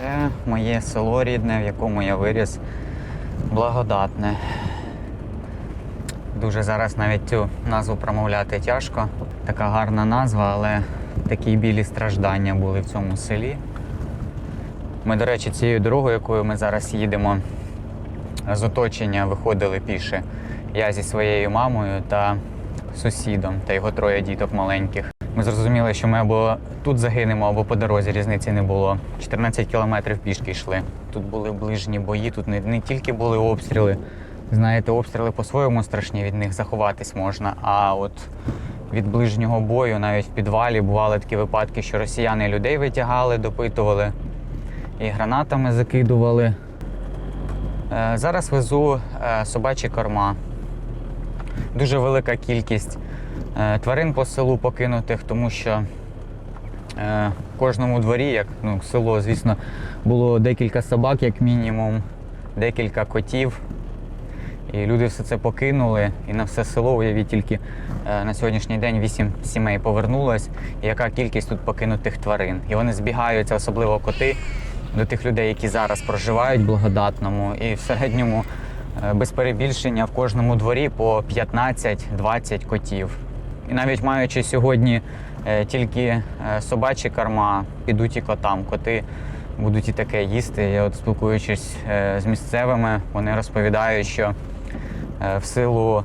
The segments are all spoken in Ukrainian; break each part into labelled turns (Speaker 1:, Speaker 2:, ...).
Speaker 1: Це моє село рідне, в якому я виріс. Благодатне. Дуже зараз навіть цю назву промовляти тяжко. Така гарна назва, але такі білі страждання були в цьому селі. Ми, до речі, цією дорогою, якою ми зараз їдемо, з оточення виходили піше. Я зі своєю мамою та сусідом та його троє діток маленьких. Ми зрозуміли, що ми або тут загинемо, або по дорозі різниці не було. 14 кілометрів пішки йшли. Тут були ближні бої, тут не, не тільки були обстріли. Знаєте, обстріли по-своєму страшні, від них заховатись можна. А от від ближнього бою, навіть в підвалі, бували такі випадки, що росіяни людей витягали, допитували і гранатами закидували. Е, Зараз везу е, собачі корма. Дуже велика кількість тварин по селу покинутих, тому що е, в кожному дворі, як ну, село, звісно, було декілька собак, як мінімум, декілька котів. І люди все це покинули. І на все село, уявіть тільки е, на сьогоднішній день вісім сімей повернулось. І яка кількість тут покинутих тварин. І вони збігаються, особливо коти, до тих людей, які зараз проживають в благодатному. І в середньому, е, без перебільшення, в кожному дворі по 15-20 котів. І навіть маючи сьогодні е, тільки е, собачі корма, підуть і котам. Коти будуть і таке їсти. Я от спілкуючись е, з місцевими, вони розповідають, що в силу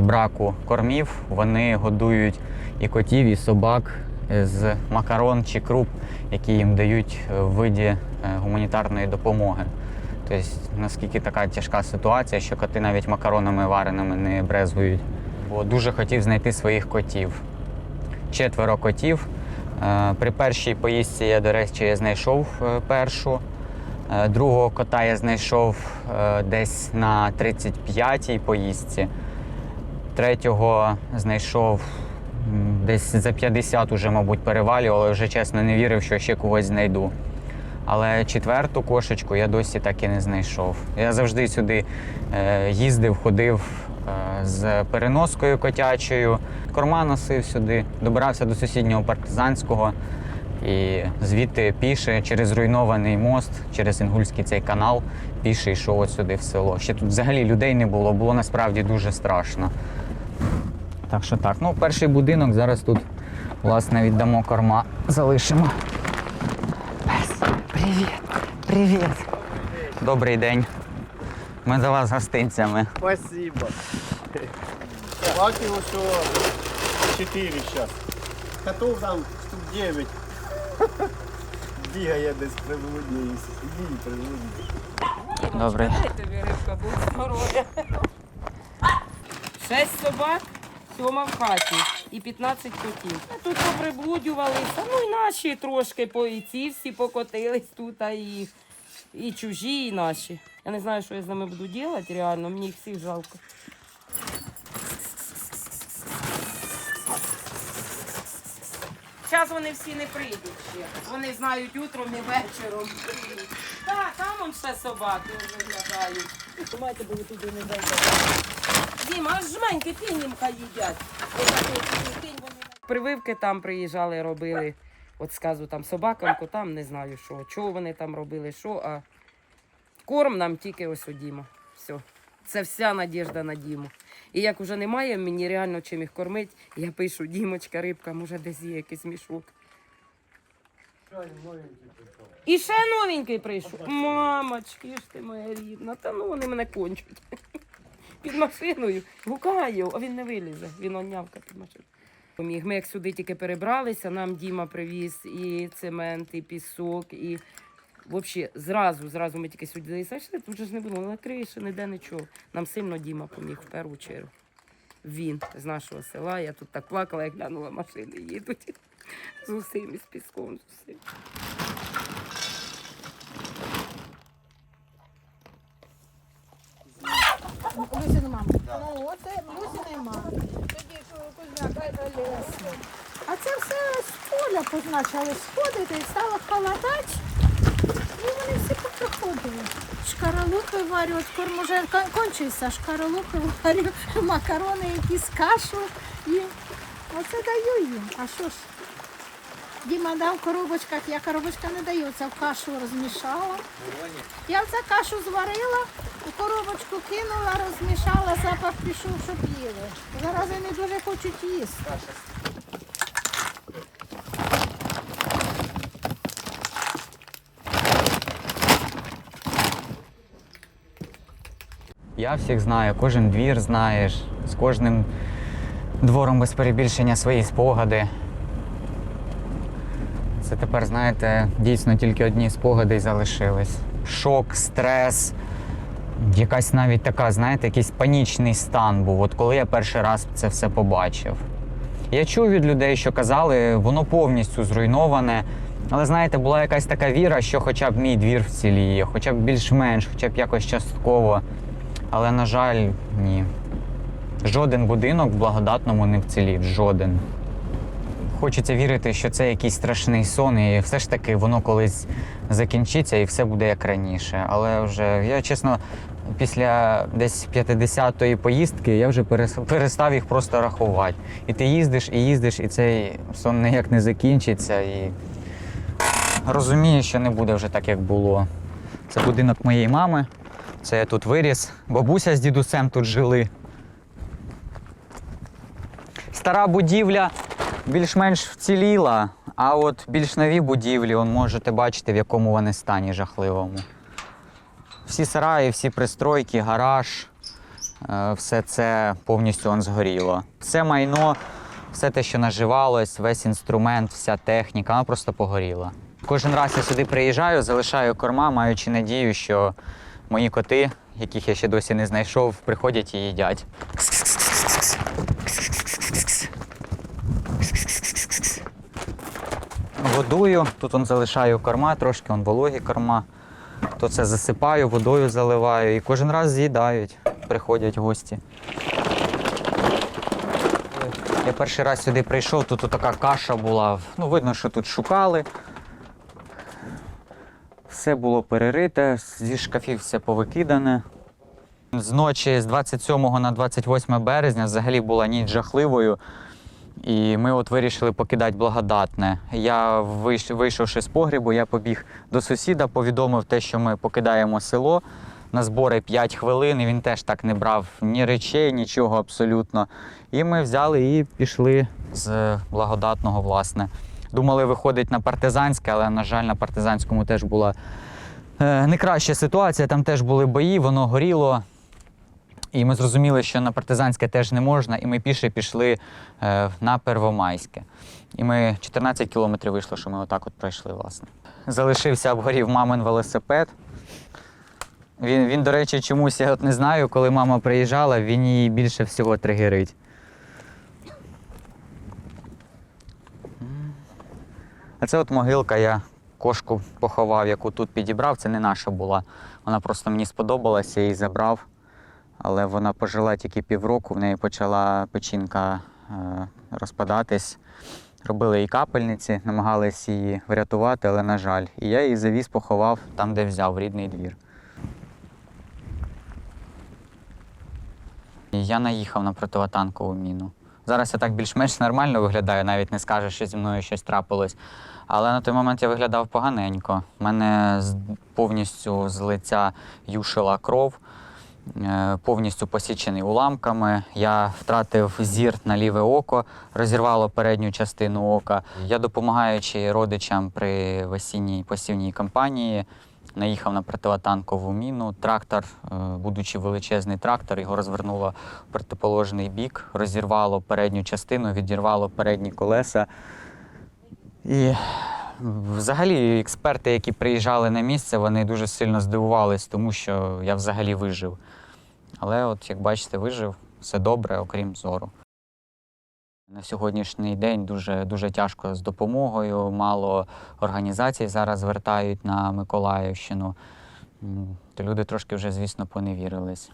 Speaker 1: браку кормів вони годують і котів, і собак з макарон чи круп, які їм дають в виді гуманітарної допомоги. Тобто, наскільки така тяжка ситуація, що коти навіть макаронами вареними не брезгують. Бо дуже хотів знайти своїх котів. Четверо котів. Е, При першій поїздці я, до речі, знайшов е, першу. Е, Другого кота я знайшов десь на 35-й поїздці. Третього знайшов десь за 50 уже, мабуть, перевалював, але вже чесно не вірив, що ще когось знайду. Але четверту кошечку я досі так і не знайшов. Я завжди сюди їздив, ходив з переноскою котячою, корма носив сюди, добирався до сусіднього партизанського і звідти піше через руйнований мост, через Інгульський цей канал, піше йшов от сюди в село. Ще тут взагалі людей не було, було насправді дуже страшно. Так що так, ну перший будинок зараз тут, власне, віддамо корма, залишимо. Привіт, привіт. Добрий день. Ми за вас гостинцями.
Speaker 2: Спасибо. Собаки еще 4 сейчас. Котов там штук 9. Бігає десь приблудні. Іди приблудні.
Speaker 1: Добрий.
Speaker 3: тобі рибка, будь здоров'я. Шесть собак, сьома в хаті і 15 котів. Тут поприблудювалися, ну і наші трошки, по і ці всі покотились тут, а і, і чужі, і наші. Я не знаю, що я з ними буду робити, реально, мені їх всіх жалко. Зараз вони всі не прийдуть ще. Вони знають утром і вечором. Так, там он ще собаки виглядають. Тримайте, бо ви туди не дайте. Діма, аж жменьки пінімка їдять. Прививки там приїжджали, робили. От сказу там собакам, котам, не знаю що. Чого вони там робили, що, а корм нам тільки ось у Діма. Це вся надіжда на Діму. І як вже немає мені реально чим їх кормити, я пишу, Дімочка, рибка, може десь є якийсь мішок. І ще новенький прийшов. Мамочки ж ти моя рідна. Та ну вони мене кончуть. Під машиною. Гукаю, а він не вилізе. Він онявка під машиною. Ми як сюди тільки перебралися, нам Діма привіз і цемент, і пісок, і взагалі зразу, зразу ми тільки сюди зайшли, тут же ж не було на криші, ніде нічого. Нам сильно Діма поміг в першу чергу. Він з нашого села. Я тут так плакала, як глянула машини їдуть. З усім, з піском, з усім.
Speaker 4: Люсі нема. Ну, оце Люсі нема. Тоді кузняка. А це все з поля позначали сходити, і стало холодати. І вони всі поприходили. Шкаралупи варю, от корм уже кончився, шкаралупи варю, макарони, якісь кашу їм. Оце даю їм. А що ж? Діма дав в коробочках, я коробочка не даю, це в кашу розмішала. Я це кашу зварила, у коробочку кинула, розмішала, запах пішов, щоб їли. Зараз вони дуже хочуть їсти.
Speaker 1: Я всіх знаю, кожен двір знаєш, з кожним двором без перебільшення свої спогади. Це тепер, знаєте, дійсно тільки одні спогади й залишились. Шок, стрес, якась навіть така, знаєте, якийсь панічний стан був, от коли я перший раз це все побачив. Я чув від людей, що казали, воно повністю зруйноване. Але знаєте, була якась така віра, що хоча б мій двір вціліє, хоча б більш-менш, хоча б якось частково. Але, на жаль, ні. Жоден будинок в благодатному не вцілів. Жоден. Хочеться вірити, що це якийсь страшний сон, і все ж таки воно колись закінчиться і все буде як раніше. Але вже я чесно, після десь 50-ї поїздки я вже перестав їх просто рахувати. І ти їздиш, і їздиш, і цей сон ніяк не закінчиться. І розумієш, що не буде вже так, як було. Це будинок моєї мами. Це я тут виріс. Бабуся з дідусем тут жили. Стара будівля більш-менш вціліла, а от більш нові будівлі, он можете бачити, в якому вони стані жахливому. Всі сараї, всі пристройки, гараж, е, все це повністю он згоріло. Все майно, все те, що наживалось, весь інструмент, вся техніка, вона просто погоріла. Кожен раз я сюди приїжджаю, залишаю корма, маючи надію, що мої коти, яких я ще досі не знайшов, приходять і їдять. Годую, тут он залишаю корма, трошки он вологі корма. То це засипаю, водою заливаю і кожен раз з'їдають, приходять гості. Я перший раз сюди прийшов, тут така каша була. Ну, видно, що тут шукали. Все було перерите, зі шкафів все повикидане. З ночі з 27 на 28 березня взагалі була ніч жахливою. І ми от вирішили покидати благодатне. Я вийшовши з погрібу, я побіг до сусіда, повідомив те, що ми покидаємо село на збори 5 хвилин. І він теж так не брав ні речей, нічого абсолютно. І ми взяли і пішли з благодатного, власне. Думали виходить на партизанське, але, на жаль, на партизанському теж була е, не краща ситуація. Там теж були бої, воно горіло. І ми зрозуміли, що на партизанське теж не можна, і ми піше пішли е, на Первомайське. І ми 14 кілометрів вийшло, що ми отак от пройшли, власне. Залишився обгорів мамин велосипед. Він, він, до речі, чомусь я от не знаю, коли мама приїжджала, він її більше всього тригерить. А це от могилка, я кошку поховав, яку тут підібрав. Це не наша була. Вона просто мені сподобалася, її забрав. Але вона пожила тільки півроку, в неї почала печінка е, розпадатись. Робили їй капельниці, намагались її врятувати, але на жаль. І я її завіз, поховав там, де взяв, рідний двір. Я наїхав на противотанкову міну. Зараз я так більш-менш нормально виглядаю, навіть не скажеш, що зі мною щось трапилось. Але на той момент я виглядав поганенько. Мене повністю з лиця юшила кров, повністю посічений уламками. Я втратив зір на ліве око, розірвало передню частину ока. Я, допомагаючи родичам при весінній посівній кампанії, наїхав на противотанкову міну. Трактор, е, будучи величезний трактор, його розвернуло в протиположний бік, розірвало передню частину, відірвало передні колеса. І взагалі експерти, які приїжджали на місце, вони дуже сильно здивувались, тому що я взагалі вижив. Але от, як бачите, вижив, все добре, окрім зору. На сьогоднішній день дуже, дуже тяжко з допомогою. Мало організацій зараз звертають на Миколаївщину. То люди трошки вже, звісно, поневірились.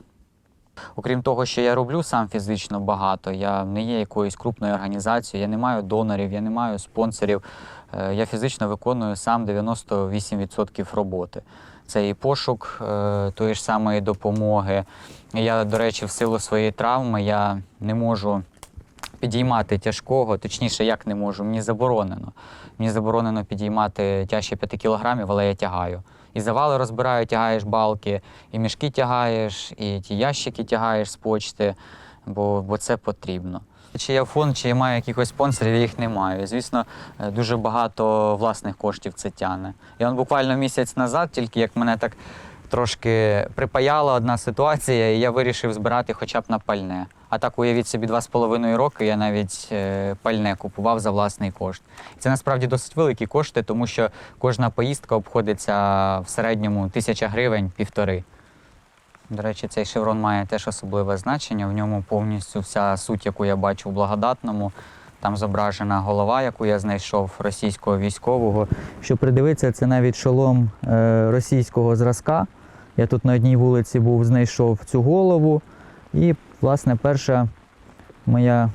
Speaker 1: Окрім того, що я роблю сам фізично багато, я не є якоюсь крупною організацією, я не маю донорів, я не маю спонсорів. Е, Я фізично виконую сам 98% роботи. Це і пошук е, тої ж самої допомоги. Я, до речі, в силу своєї травми я не можу підіймати тяжкого, точніше, як не можу, мені заборонено. Мені заборонено підіймати тяжче 5 кілограмів, але я тягаю. І завали розбираю, тягаєш балки, і мішки тягаєш, і ті ящики тягаєш з почти, бо, бо це потрібно. Чи я фонд, чи я маю якихось спонсорів, я їх не маю. Звісно, е, дуже багато власних коштів це тягне. Я он буквально місяць назад, тільки як мене так трошки припаяла одна ситуація, і я вирішив збирати хоча б на пальне. А так уявіть собі, два з половиною роки я навіть е, пальне купував за власний кошт. Це насправді досить великі кошти, тому що кожна поїздка обходиться в середньому тисяча гривень півтори. До речі, цей шеврон має теж особливе значення. В ньому повністю вся суть, яку я бачу в благодатному. Там зображена голова, яку я знайшов російського військового. Що придивитися, це навіть шолом е, російського зразка. Я тут на одній вулиці був, знайшов цю голову. І, власне, перша моя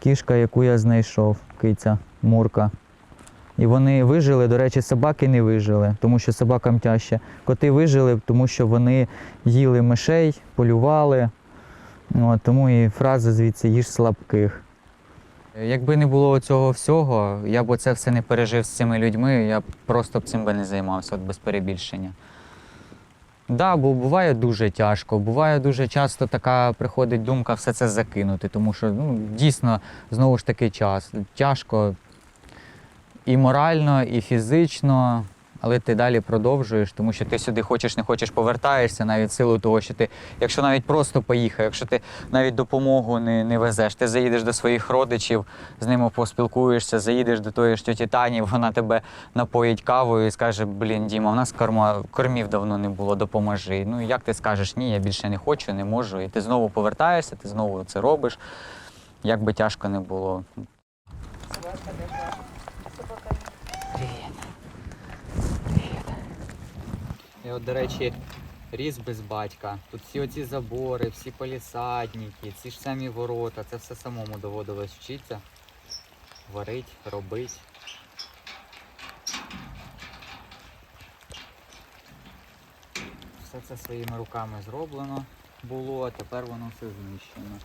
Speaker 1: кішка, яку я знайшов, киця, мурка. І вони вижили, до речі, собаки не вижили, тому що собакам тяжче. Коти вижили, тому що вони їли мишей, полювали. От, тому і фраза звідси їж слабких. Якби не було цього всього, я б це все не пережив з цими людьми, я б просто б цим би не займався, от без перебільшення. Так, да, бо буває дуже тяжко. Буває дуже часто така приходить думка все це закинути, тому що ну, дійсно знову ж таки час. Тяжко і морально, і фізично, але ти далі продовжуєш, тому що ти сюди хочеш, не хочеш, повертаєшся навіть силу того, що ти, якщо навіть просто поїхав, якщо ти навіть допомогу не, не везеш, ти заїдеш до своїх родичів, з ними поспілкуєшся, заїдеш до тої ж тьоті Тані, вона тебе напоїть кавою і скаже: Блін, Діма, у нас корма, кормів давно не було, допоможи. Ну як ти скажеш, ні, я більше не хочу, не можу. І ти знову повертаєшся, ти знову це робиш. Як би тяжко не було. І от, до речі, ріс без батька. Тут всі оці забори, всі полісадники, ці ж самі ворота, це все самому доводилось вчитися. Варить, робить. Все це своїми руками зроблено було, а тепер воно все знищено.